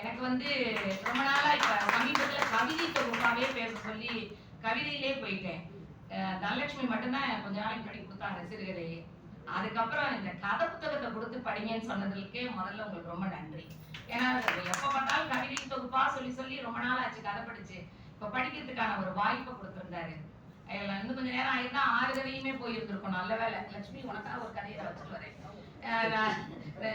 எனக்கு வந்து ரொம்ப நாளா இப்ப சமீபத்துல கவிதை தொகுப்பாவே பேச சொல்லி கவிதையிலே போயிட்டேன். தனலட்சுமி மட்டும்தான் கொஞ்ச நாளைக்கு முன்னாடி கொடுத்தாங்க சிறுகதையை. அதுக்கப்புறம் இந்த கதை புத்தகத்தை கொடுத்து படிங்கன்னு சொன்னதுக்கே முதல்ல உங்களுக்கு ரொம்ப நன்றி. ஏன்னா எப்ப பார்த்தாலும் கவிதை தொகுப்பா சொல்லி சொல்லி ரொம்ப நாள் ஆச்சு கதை படிச்சு. இப்ப படிக்கிறதுக்கான ஒரு வாய்ப்பை கொடுத்துருந்தாரு. இன்னும் கொஞ்ச நேரம் ஆயிருந்தா ஆறு கதையுமே போயிருந்திருக்கும். நல்ல வேலை. லட்சுமி உனக்காக ஒரு கதையை வச்சுட்டு வரேன். அஹ்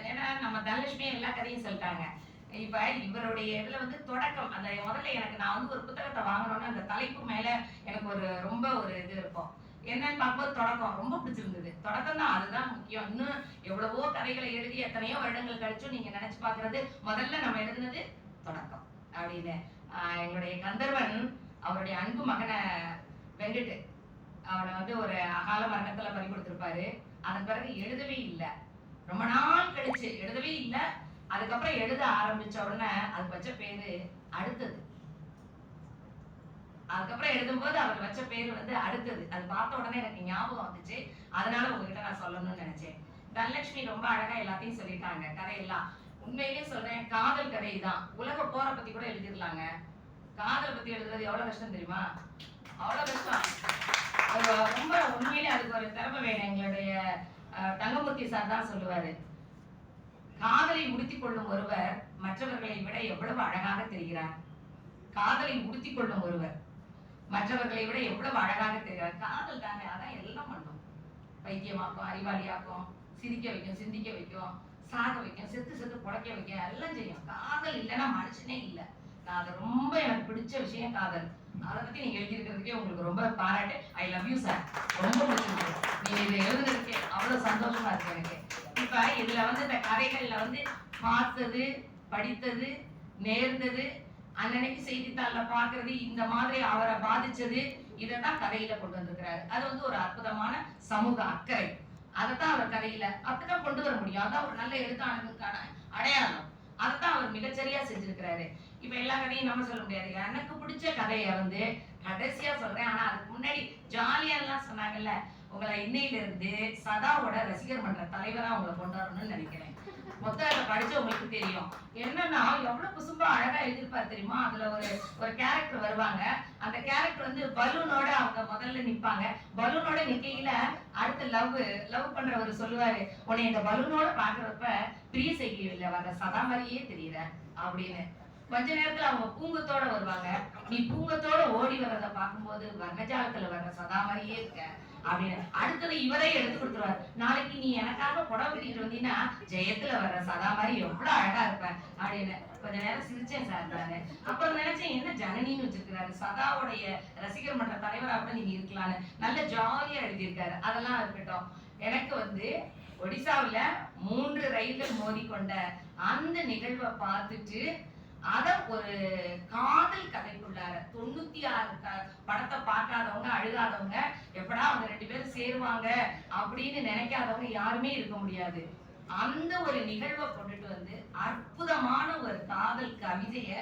ஏன்னா நம்ம தனலட்சுமி எல்லா கதையும் சொல்லிட்டாங்க. இப்ப இவருடைய இதுல வந்து தொடக்கம். அந்த முதல்ல எனக்கு நான் வந்து ஒரு புத்தகத்தை வாங்கணும்னு அந்த தலைப்பு மேல எனக்கு ஒரு ரொம்ப ஒரு இது இருக்கும். என்னன்னு பார்க்கும்போது தொடக்கம். ரொம்ப பிடிச்சிருந்தது. தொடக்கம் தான் அதுதான் முக்கியம். இன்னும் எவ்வளவோ கதைகளை எழுதி எத்தனையோ வருடங்கள் கழிச்சும் நீங்க நினைச்சு பாக்குறது முதல்ல நம்ம எழுதுனது தொடக்கம் அப்படின்னு. ஆஹ் எங்களுடைய கந்தர்வன் அவருடைய அன்பு மகனை வெங்கட்டு அவனை வந்து ஒரு அகால மரணத்துல பறி கொடுத்திருப்பாரு. அதன் பிறகு எழுதவே இல்லை. ரொம்ப நாள் கழிச்சு எழுதவே இல்லை. அதுக்கப்புறம் எழுத ஆரம்பிச்ச உடனே அது வச்ச பேரு அடுத்தது. அதுக்கப்புறம் எழுதும்போது அவர் வச்ச பேர் வந்து அடுத்தது. அது பார்த்த உடனே எனக்கு ஞாபகம் வந்துச்சு. அதனால உங்ககிட்ட நான் சொல்லணும்னு நினைச்சேன். தனலட்சுமி ரொம்ப அழகா எல்லாத்தையும் சொல்லிட்டாங்க. கதையெல்லாம். உண்மையிலேயே சொல்றேன் காதல் கதை தான் உலக போற பத்தி கூட எழுதிடலாங்க காதல் பத்தி எழுதுறது எவ்வளவு கஷ்டம் தெரியுமா? அவ்வளவு கஷ்டம். அது ரொம்ப உண்மையிலே அதுக்கு ஒரு திறமை வேணும். எங்களுடைய அஹ், தங்கமூர்த்தி சார் தான் சொல்லுவாரு. காதலை உடுத்திக் கொள்ளும் ஒருவர் மற்றவர்களை விட எவ்வளவு அழகாக தெரிகிறார்? காதலை உடுத்திக் கொள்ளும் ஒருவர் மற்றவர்களை விட எவ்வளவு அழகாக தெரிகிறார்? காதல் தானே அதான் எல்லாம் பண்ணும். வைத்தியமாக்கும் அறிவாளியாக்கும் சிரிக்க வைக்கும் சிந்திக்க வைக்கும் சாக வைக்கும் செத்து செத்து புடைக்க வைக்கும் எல்லாம் செய்யும். காதல் இல்லைன்னா மனுஷனே இல்லை. நான் அதை ரொம்ப எனக்கு பிடிச்ச விஷயம் காதல். அதை பத்தி நீங்க எழுதியிருக்கிறதுக்கே உங்களுக்கு ரொம்ப பாராட்டு. ஐ லவ் யூ சார் ரொம்ப பிடிச்சிருக்கு. நீங்க இதை எழுதுனதுக்கே அவ்வளவு சந்தோஷமா இருக்கு எனக்கு. இப்ப இதுல வந்து இந்த கதைகள்ல வந்து பார்த்தது படித்தது நேர்ந்தது அன்னன்னைக்கு செய்தித்தாள்ல பாக்குறது இந்த மாதிரி அவரை பாதிச்சது இதைத்தான் கதையில கொண்டு வந்திருக்கிறாரு. அது வந்து ஒரு அற்புதமான சமூக அக்கறை. அதைத்தான் அவர் கதையில அப்படிதான் கொண்டு வர முடியும். அதான் ஒரு நல்ல எழுத்தாளனுக்கான அடையாளம். அதைத்தான் அவர் மிகச்சரியா செஞ்சிருக்கிறாரு. இப்ப எல்லா கதையும் நம்ம சொல்ல முடியாது. எனக்கு பிடிச்ச கதையை வந்து கடைசியா சொல்றேன். ஆனா அதுக்கு முன்னாடி ஜாலியா எல்லாம் சொன்னாங்கல்ல உங்களை இன்னையில இருந்து சதாவோட ரசிகர் மன்ற தலைவரா உங்களை கொண்டாடணும்னு நினைக்கிறேன் நினைக்கிறேன். புத்தகத்தை படிச்சு உங்களுக்கு தெரியும். என்னன்னா எவ்வளவு குசும்பா அழகா எழுதியிருப்பார் தெரியுமா? அதுல ஒரு ஒரு கேரக்டர் வருவாங்க. அந்த கேரக்டர் வந்து பலூனோட அவங்க முதல்ல நிப்பாங்க. பலூனோட நிக்கையில அடுத்து லவ் லவ் பண்றவர் சொல்லுவாரு உன்னை இந்த பலூனோட பாக்குறப்ப பிரிய செய்கையில வர சதா மாதிரியே தெரியல அப்படின்னு. கொஞ்ச நேரத்துல அவங்க பூங்கத்தோட வருவாங்க. நீ பூங்கத்தோட ஓடி வர்றத பார்க்கும்போது வர்ணஜாலத்துல வர்ற சதா மாதிரியே இருக்க அப்படின்னு. அடுத்தது இவரே எடுத்து கொடுத்துருவாரு. நாளைக்கு நீ எனக்காக புடவை கட்டிட்டு வந்தீங்கன்னா ஜெயத்துல வர்ற சதா மாதிரி எவ்வளவு அழகா இருப்ப அப்படின்னு. கொஞ்ச நேரம் சிரிச்சேன் சார் அப்புறம் நினைச்சேன் என்ன ஜனனின்னு வச்சிருக்கிறாரு. சதாவுடைய ரசிகர் மன்ற தலைவரா கூட நீங்க இருக்கலாம்னு. நல்ல ஜாலியா எழுதியிருக்காரு. அதெல்லாம் இருக்கட்டும். எனக்கு வந்து ஒடிசாவுல மூன்று ரயில்கள் கொண்ட அந்த நிகழ்வை பார்த்துட்டு அத ஒரு காதல் கதைக்குள்ளார தொண்ணூத்தி ஆறு படத்தை பார்க்காதவங்க அழுகாதவங்க எப்படா அவங்க ரெண்டு பேரும் சேருவாங்க அப்படின்னு நினைக்காதவங்க யாருமே இருக்க முடியாது. அந்த ஒரு நிகழ்வை கொண்டுட்டு வந்து அற்புதமான ஒரு காதல் கவிதைய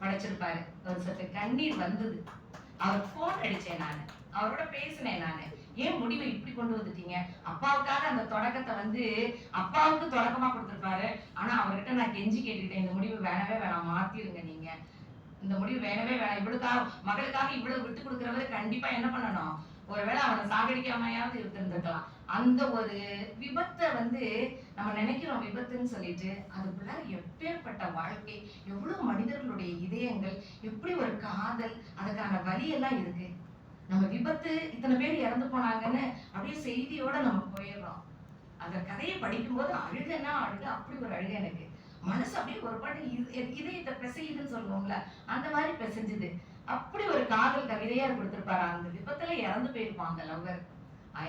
படைச்சிருப்பாரு. ஒரு சற்று கண்ணீர் வந்தது. அவர் போன் அடிச்சேன் நானு. அவரோட பேசினேன் நானு. ஏன் முடிவை இப்படி கொண்டு வந்துட்டீங்க? அப்பாவுக்காக அந்த தொடக்கத்தை வந்து அப்பாவுக்கு தொடக்கமா கொடுத்திருப்பாரு. கெஞ்சி கேட்டுக்கிட்டேன் இந்த முடிவு வேணவே வேணாம் மாத்திருங்க நீங்க. இந்த முடிவு வேணவே வேணாம். இவளுக்காக மகளுக்காக இவ்வளவு விட்டு கொடுக்கறவர் கண்டிப்பா என்ன பண்ணணும்? ஒருவேளை அவனை சாகடிக்காமையாவது இருந்திருந்திருக்கலாம். அந்த ஒரு விபத்தை வந்து நம்ம நினைக்கிறோம் விபத்துன்னு சொல்லிட்டு அதுக்குள்ள எப்பேற்பட்ட வாழ்க்கை எவ்வளவு மனிதர்களுடைய இதயங்கள் எப்படி ஒரு காதல் அதுக்கான வழியெல்லாம் இருக்கு. நம்ம விபத்து இத்தனை பேர் இறந்து போனாங்கன்னு அப்படியே செய்தியோட நம்ம போயிடுறோம். அந்த கதையை படிக்கும்போது அழுகனா அழுக அப்படி ஒரு அழுக எனக்கு. மனசு அப்படியே ஒரு பாட்டு இது- இதயத்தை பிசையுதுன்னு சொல்லுவோம்ல அந்த மாதிரி பிசைஞ்சுது. அப்படி ஒரு காதல் கவிதையா கொடுத்துருப்பாரு. அந்த விபத்துல இறந்து போயிருப்பான் அந்த லவ்வர்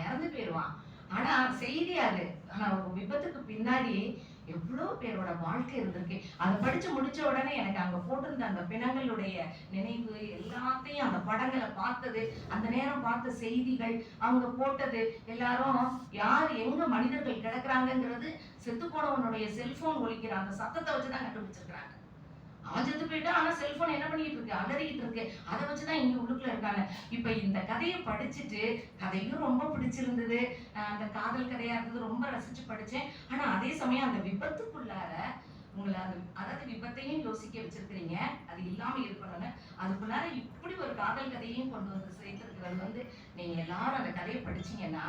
இறந்து போயிருவான். ஆனா செய்தி அது. ஆனா ஒரு விபத்துக்கு பின்னாடி எவ்வளோ பேரோட வாழ்க்கை இருந்திருக்கு. அதை படிச்சு முடிச்ச உடனே எனக்கு அங்க போட்டிருந்த அந்த பிணங்களுடைய நினைவு எல்லாத்தையும் அந்த படங்களை பார்த்தது அந்த நேரம் பார்த்த செய்திகள் அவங்க போட்டது எல்லாரும் யார் எங்க மனிதர்கள் கிடக்குறாங்கங்கிறது செத்து போனவனுடைய செல்போன் ஒழிக்கிற அந்த சத்தத்தை வச்சுதான் கண்டுபிடிச்சிருக்காங்க அவன் செத்து போயிட்டா ஆனா செல்போன் என்ன பண்ணிட்டு இருக்கு? அலறிக்கிட்டு இருக்கு. அதை வச்சுதான் இங்க உள்ளுக்குள்ள இருக்காங்க. இப்ப இந்த கதையை படிச்சுட்டு கதையும் ரொம்ப பிடிச்சிருந்தது. அந்த காதல் கதையா இருந்தது ரொம்ப ரசிச்சு படிச்சேன். ஆனா அதே சமயம் அந்த விபத்துக்குள்ளார உங்களை அது அதாவது விபத்தையும் யோசிக்க வச்சிருக்கிறீங்க. அது இல்லாம இருக்கணும்னு. அதுக்குள்ளார இப்படி ஒரு காதல் கதையையும் கொண்டு வந்து சேர்த்திருக்கிறது வந்து நீங்க எல்லாரும் அந்த கதையை படிச்சீங்கன்னா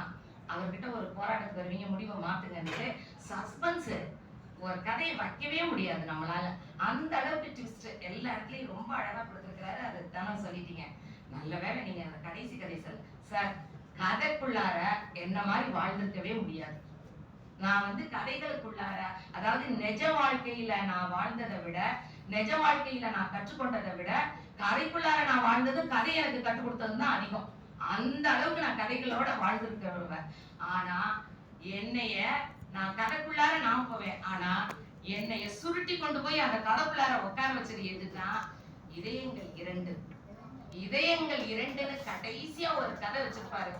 அவர்கிட்ட ஒரு போராட்டத்துக்கு வருவீங்க முடிவை மாத்துங்கன்ட்டு. சஸ்பென்ஸ் ஒரு கதையை வைக்கவே முடியாது நம்மளால. அந்த அளவுக்கு ட்விஸ்ட் எல்லா இடத்துலயும் ரொம்ப அழகா கொடுத்துருக்கிறாரு. அது தானே சொல்லிட்டீங்க. நல்ல வேலை நீங்க அந்த கடைசி கதை சொல்ல சார் கதைக்குள்ளார என்ன மாதிரி வாழ்ந்திருக்கவே முடியாது. நான் வந்து கதைகளுக்குள்ளார அதாவது நிஜ வாழ்க்கையில நான் வாழ்ந்ததை விட நிஜ வாழ்க்கையில நான் கற்றுக்கொண்டதை விட கதைக்குள்ளார நான் வாழ்ந்ததும் கதை எனக்கு கற்றுக் கொடுத்தது தான் அதிகம். அந்த அளவுக்கு நான் கதைகளோட வாழ்ந்திருக்கிறவன். ஆனா என்னைய நான் கதைக்குள்ளார நான் போவேன். ஆனா என்னைய சுருட்டி கொண்டு போய் அந்த கதைக்குள்ளார உட்கார வச்சது எதுனா இதயங்கள் இரண்டு. இதயங்கள் இரண்டுன்னு கடைசியா ஒரு கதை வச்சிருப்பாரு.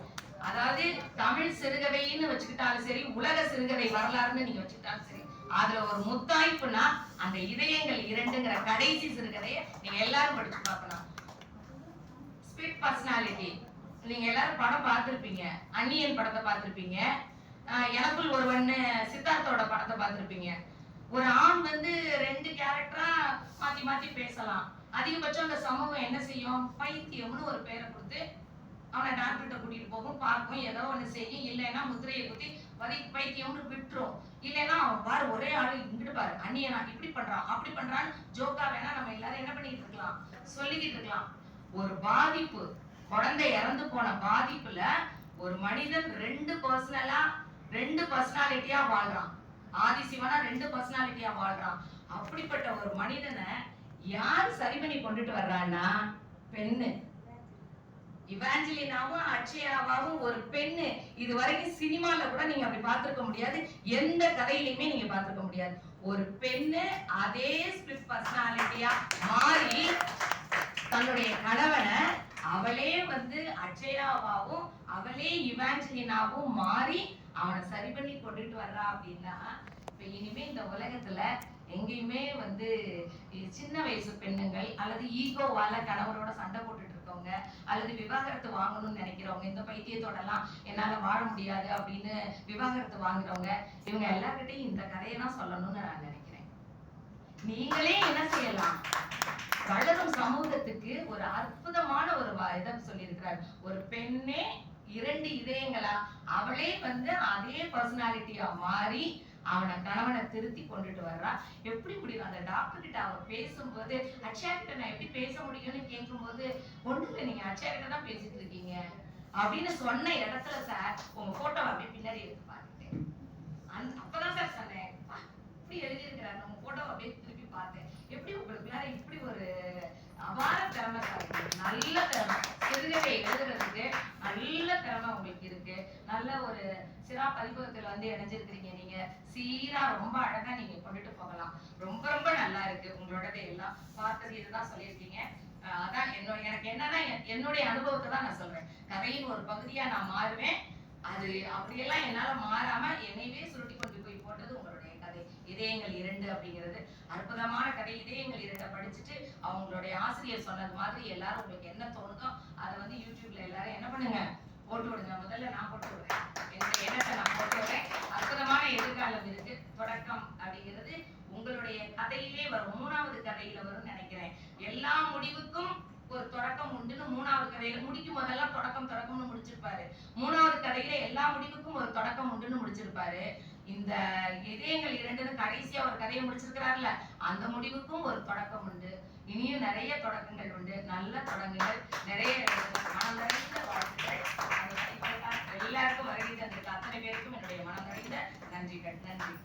அதாவது தமிழ் சிறுகதைன்னு வச்சுக்கிட்டாலும் சரி உலக சிறுகதை வரலாறுன்னு நீங்க வச்சுக்கிட்டாலும் சரி அதுல ஒரு முத்தாய்ப்புனா அந்த இதயங்கள் இரண்டுங்கிற கடைசி சிறுகதையை நீங்க எல்லாரும் படிச்சு பார்க்கலாம். ஸ்பிட் பர்சனாலிட்டி நீங்க எல்லாரும் படம் பார்த்திருப்பீங்க. அன்னியன் படத்தை பார்த்திருப்பீங்க. எனக்குள் ஒருவன் சித்தார்த்தோட படத்தை பார்த்திருப்பீங்க. ஒரு ஆண் வந்து ரெண்டு கேரக்டரா மாத்தி மாத்தி பேசலாம். அதிகபட்சம் அந்த சமூகம் என்ன செய்யும்? பைத்தியம்னு ஒரு பேரை கொடுத்து அவனை டாக்டர்கிட்ட கூட்டிட்டு போகும் பார்க்கும். ஏதோ ஒண்ணு செய்யும். இல்லைன்னா முத்திரையை குத்தி வதி பைத்தியம்னு விட்டுரும். இல்லைன்னா அவன் பாரு ஒரே ஆளு இங்கிட்டு பாரு. அந்நியனா இப்படி பண்றான் அப்படி பண்றான்னு ஜோக்கா வேணா நம்ம எல்லாரும் என்ன பண்ணிட்டு இருக்கலாம்? சொல்லிக்கிட்டு இருக்கலாம். ஒரு பாதிப்பு. குழந்தை இறந்து போன பாதிப்புல ஒரு மனிதன் ரெண்டு பர்சனலா ரெண்டு பர்சனாலிட்டியா வாழ்றான். ஆதிசிவனா ரெண்டு பர்சனாலிட்டியா வாழ்றான். அப்படிப்பட்ட ஒரு மனிதனை யார் சரி பண்ணி கொண்டுட்டு வர்றான்னா பெண்ணு. இவாஞ்சலினாவும் அச்சயாவாவும் ஒரு பெண்ணு. இது வரைக்கும் சினிமால கூட நீங்க அப்படி பார்த்திருக்க முடியாது. எந்த கதையிலுமே நீங்க பார்த்திருக்க முடியாது. ஒரு பெண்ணு அதே ஸ்பிரிட் பர்சனாலிட்டியா மாறி தன்னுடைய கணவனை அவளே வந்து அச்சயாவாவும் அவளே இவாஞ்சலினாவும் மாறி அவனை சரி பண்ணி கொண்டுட்டு வர்றா அப்படின்னா இப்ப இனிமே இந்த உலகத்துல எங்கேயுமே வந்து சின்ன வயசு பெண்ணுங்கள் அல்லது ஈகோவால கணவரோட சண்டை போட்டுட்டு இருக்கவங்க அல்லது விவாகரத்து வாங்கணும்னு நினைக்கிறவங்க இந்த பைத்தியத்தோட எல்லாம் என்னால வாழ முடியாது அப்படின்னு விவாகரத்து வாங்குறவங்க இவங்க எல்லார்கிட்டையும் இந்த கதையை தான் சொல்லணும்னு நான் நினைக்கிறேன். நீங்களே என்ன செய்யலாம்? வளரும் சமூகத்துக்கு ஒரு அற்புதமான ஒரு இதை சொல்லியிருக்கிறார். ஒரு பெண்ணே இரண்டு இதயங்களா? அவளே வந்து அதே பர்சனாலிட்டியா மாறி அவனை கணவனை திருத்தி கொண்டுட்டு வர்றா. எப்படி முடியும்? அந்த டாக்டர் கிட்ட அவ பேசும்போது அச்சா கிட்ட நான் எப்படி பேச முடியும்னு கேட்கும்போது ஒண்ணு இல்லை நீங்க அச்சா கிட்ட தான் பேசிட்டு இருக்கீங்க. அப்படின்னு சொன்ன இடத்துல சார் உங்க போட்டோ அப்படியே பின்னாடி எடுத்து பாத்துட்டேன் அந்த அப்பதான் சார் சொன்னேன் இப்படி எழுதியிருக்கிறாரு உங்க போட்டோ அப்படியே திருப்பி பார்த்தேன். எப்படி உங்களுக்குள்ளார இப்படி ஒரு அபார திறமை சார்? நல்ல திறமை. சிறுகதை திறமை உங்களுக்கு இருக்கு. நல்ல ஒரு சிறா பதிப்பகத்துல வந்து இணைஞ்சிருக்கிறீங்க. நீங்க சீரா ரொம்ப அழகா நீங்க கொண்டுட்டு போகலாம். ரொம்ப ரொம்ப நல்லா இருக்கு. உங்களோடது எல்லாம் பார்த்தது இதுதான் சொல்லியிருக்கீங்க. அதான் என்னோட எனக்கு என்னன்னா என்னுடைய அனுபவத்தை தான் நான் சொல்றேன். கதையின் ஒரு பகுதியா நான் மாறுவேன். அது அப்படியெல்லாம் என்னால மாறாம என்னையவே சுருட்டி கொண்டு போய் போட்டது உங்களுடைய கதை. இதயங்கள் இரண்டு அப்படிங்கிறது. அற்புதமான கதை. இதயங்கள் இரண்டை படிச்சுட்டு அவங்களுடைய ஆசிரியர் சொன்னது மாதிரி எல்லாரும் உங்களுக்கு என்ன தோணுதோ அதை வந்து யூடியூப்ல எல்லாரும் என்ன பண்ணுங்க? போட்டு விடுங்க. முதல்ல நான் போட்டு விடுறேன். என்னுடைய எண்ணத்தை நான் போட்டு விடுறேன். அற்புதமான எதிர்காலம் இருக்கு தொடக்கம் அப்படிங்கிறது உங்களுடைய கதையிலே வரும். மூணாவது கதையில வரும்னு நினைக்கிறேன். எல்லா முடிவுக்கும் ஒரு தொடக்கம் உண்டுன்னு மூணாவது கதையில முடிக்கும் போதெல்லாம் தொடக்கம் தொடக்கம்னு முடிச்சிருப்பாரு. மூணாவது கதையில எல்லா முடிவுக்கும் ஒரு தொடக்கம் உண்டுன்னு முடிச்சிருப்பாரு. இந்த இதயங்கள் இரண்டுன்னு கடைசியா ஒரு கதையை முடிச்சிருக்கிறாருல அந்த முடிவுக்கும் ஒரு தொடக்கம் உண்டு. இனியும் நிறைய தொடக்கங்கள் உண்டு. நல்ல தொடங்குங்கள். நிறைய மனம் நிறைந்த வாழ்க்கை எல்லாருக்கும் வருகை தந்திருக்க அத்தனை பேருக்கும் என்னுடைய மனம் நிறைந்த நன்றிகள் நன்றி